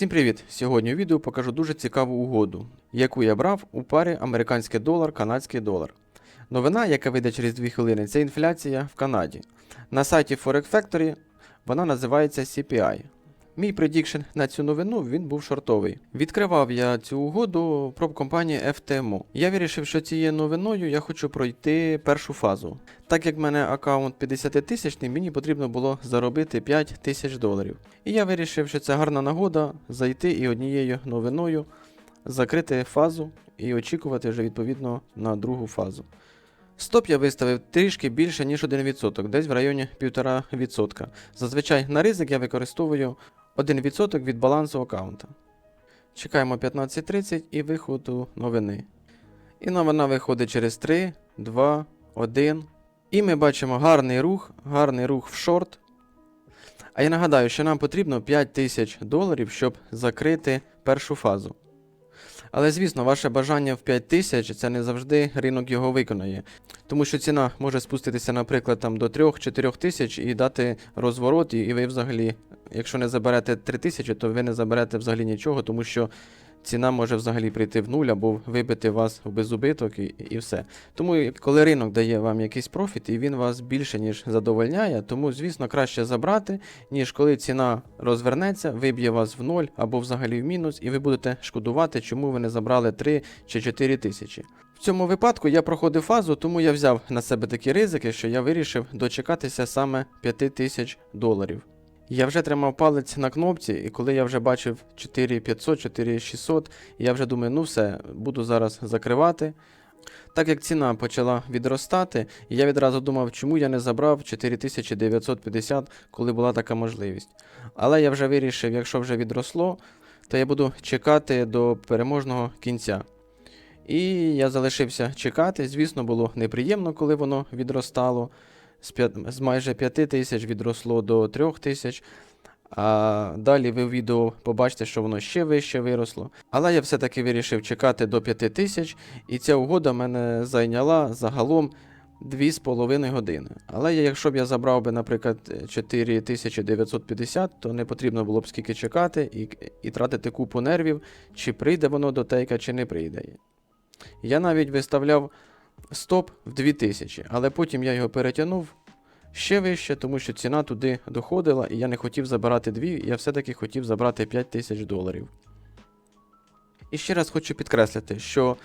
Всім привіт! Сьогодні у відео покажу дуже цікаву угоду, яку я брав у парі американський долар, канадський долар. Новина, яка вийде через 2 хвилини, це інфляція в Канаді. На сайті Forex Factory вона називається CPI. Мій предікшн на цю новину він був шортовий. Відкривав я цю угоду про компанії FTMO. Я вирішив, що цією новиною я хочу пройти першу фазу. Так як в мене аккаунт 50 тисячний, мені потрібно було заробити 5 тисяч доларів. І я вирішив, що це гарна нагода зайти і однією новиною закрити фазу і очікувати вже відповідно на другу фазу. Стоп я виставив трішки більше, ніж 1%, десь в районі 1,5%. Зазвичай на ризик я використовую 1% від балансу аккаунта. Чекаємо 15.30 і виходу новини. І новина виходить через 3, 2, 1. І ми бачимо гарний рух, гарний рух в шорт. А я нагадаю, що нам потрібно 5 тисяч доларів, щоб закрити першу фазу. Але звісно, ваше бажання в 5 тисяч це не завжди ринок його виконає. Тому що ціна може спуститися, наприклад, там до 3-4 тисяч і дати розворот, і, ви взагалі, якщо не заберете 3 тисячі, то ви не заберете взагалі нічого, тому що ціна може взагалі прийти в нуль або вибити вас в безубиток і, і все. Тому, коли ринок дає вам якийсь профіт і він вас більше ніж задовольняє, тому, звісно, краще забрати, ніж коли ціна розвернеться, виб'є вас в ноль або взагалі в мінус, і ви будете шкодувати, чому ви не забрали 3 чи 4 тисячі. В цьому випадку я проходив фазу, тому я взяв на себе такі ризики, що я вирішив дочекатися саме 5 тисяч доларів. Я вже тримав палець на кнопці, і коли я вже бачив 4500, 4600, я вже думаю, ну все, буду зараз закривати. Так як ціна почала відростати, я відразу думав, чому я не забрав 4950, коли була така можливість. Але я вже вирішив, якщо вже відросло, то я буду чекати до переможного кінця. І я залишився чекати. Звісно, було неприємно, коли воно відростало. З, п'ят... з майже 5 тисяч відросло до 3 тисяч. А далі ви в відео побачите, що воно ще вище виросло. Але я все-таки вирішив чекати до 5 тисяч, і ця угода мене зайняла загалом 2,5 години. Але якщо б я забрав би, наприклад, 4950, то не потрібно було б скільки чекати і, і тратити купу нервів, чи прийде воно до тейка, чи не прийде. Я навіть виставляв стоп в 2000, але потім я його перетягнув ще вище, тому що ціна туди доходила, і я не хотів забирати дві, я все-таки хотів забрати 5 тисяч доларів. І ще раз хочу підкреслити, що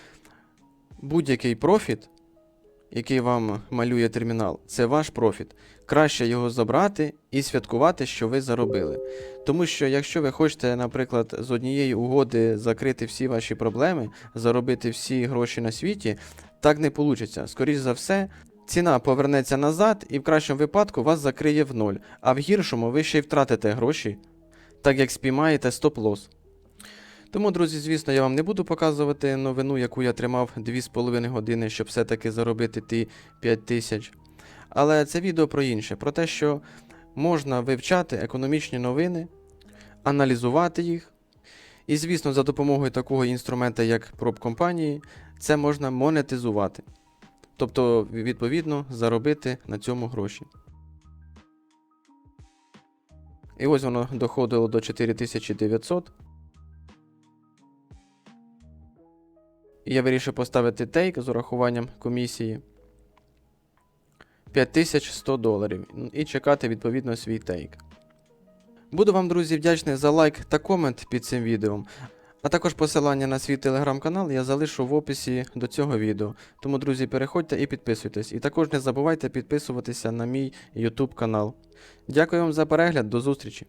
будь-який профіт, який вам малює термінал, це ваш профіт. Краще його забрати і святкувати, що ви заробили. Тому що якщо ви хочете, наприклад, з однієї угоди закрити всі ваші проблеми, заробити всі гроші на світі, так не вийде. Скоріше за все, ціна повернеться назад і в кращому випадку вас закриє в ноль, а в гіршому ви ще й втратите гроші, так як спіймаєте стоп-лос. Тому, друзі, звісно, я вам не буду показувати новину, яку я тримав 2,5 години, щоб все-таки заробити ті 5 тисяч. Але це відео про інше, про те, що можна вивчати економічні новини, аналізувати їх. І, звісно, за допомогою такого інструмента, як проб компанії, це можна монетизувати. Тобто, відповідно, заробити на цьому гроші. І ось воно доходило до 4900. І я вирішив поставити тейк з урахуванням комісії 5100 доларів і чекати відповідно свій тейк. Буду вам, друзі, вдячний за лайк та комент під цим відео. А також посилання на свій телеграм-канал я залишу в описі до цього відео. Тому, друзі, переходьте і підписуйтесь. І також не забувайте підписуватися на мій YouTube канал. Дякую вам за перегляд, до зустрічі!